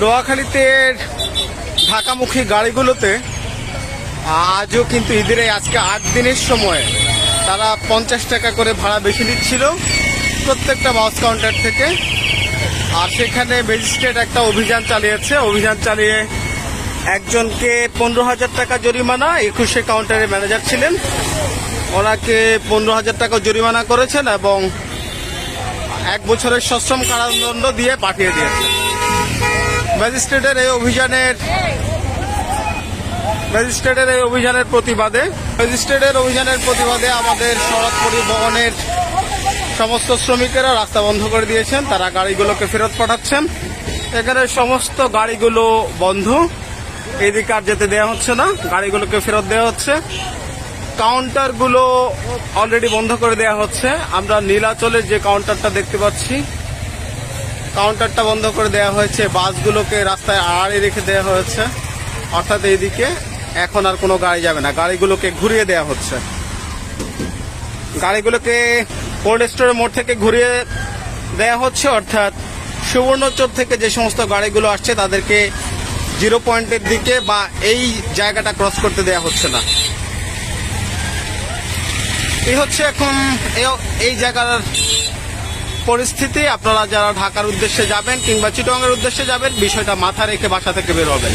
নোয়াখালীতে ঢাকামুখী গাড়িগুলোতে আজও কিন্তু ঈদের আজকে আট দিনের সময় তারা পঞ্চাশ টাকা করে ভাড়া বেশি নিচ্ছিল প্রত্যেকটা বাস কাউন্টার থেকে। আর সেখানে ম্যাজিস্ট্রেট একটা অভিযান চালিয়েছে। অভিযান চালিয়ে একজনকে পনেরো হাজার টাকা জরিমানা, একুশে কাউন্টারের ম্যানেজার ছিলেন। ওনাকে পনেরো হাজার টাকা জরিমানা করেছেন এবং এক বছরের সশ্রম কারাদণ্ড দিয়ে পাঠিয়ে দিয়েছেন। ম্যাজিস্ট্রেটের এই অভিযানের ম্যাজিস্ট্রেটের এই অভিযানের প্রতিবাদে ম্যাজিস্ট্রেটের অভিযানের প্রতিবাদে আমাদের সড়ক পরিবহনের সমস্ত শ্রমিকেরা রাস্তা বন্ধ করে দিয়েছেন। তারা গাড়িগুলোকে ফেরত পাঠাচ্ছেন। এখানে সমস্ত গাড়িগুলো বন্ধ। এদিকে আর যেতে দেওয়া হচ্ছে না। গাড়িগুলোকে ফেরত দেওয়া হচ্ছে। কাউন্টারগুলো অলরেডি বন্ধ করে দেওয়া হচ্ছে। আমরা নীলাচলের যে কাউন্টারটা দেখতে পাচ্ছি কাউন্টারটা বন্ধ করে দেওয়া হয়েছে, বাসগুলোকে রাস্তায় আড়ে রেখে দেওয়া হয়েছে। অর্থাৎ এইদিকে এখন আর কোনো গাড়ি যাবে না। গাড়িগুলোকে ঘুরিয়ে দেওয়া হচ্ছে। গাড়িগুলোকে কোল্ড স্টোরের মোড় থেকে ঘুরিয়ে দেওয়া হচ্ছে, অর্থাৎ সুবর্ণচর থেকে যে সমস্ত গাড়িগুলো আসছে, তাদেরকে জিরো পয়েন্টের দিকে বা এই জায়গাটা ক্রস করতে দেওয়া হচ্ছে না। এই হচ্ছে এখন এই জায়গার পরিস্থিতি, আপনারা যারা ঢাকার উদ্দেশ্যে যাবেন কিংবা চিটংয়ের উদ্দেশ্যে যাবেন, বিষয়টা মাথা রেখে বাসা থেকে বের হবেন।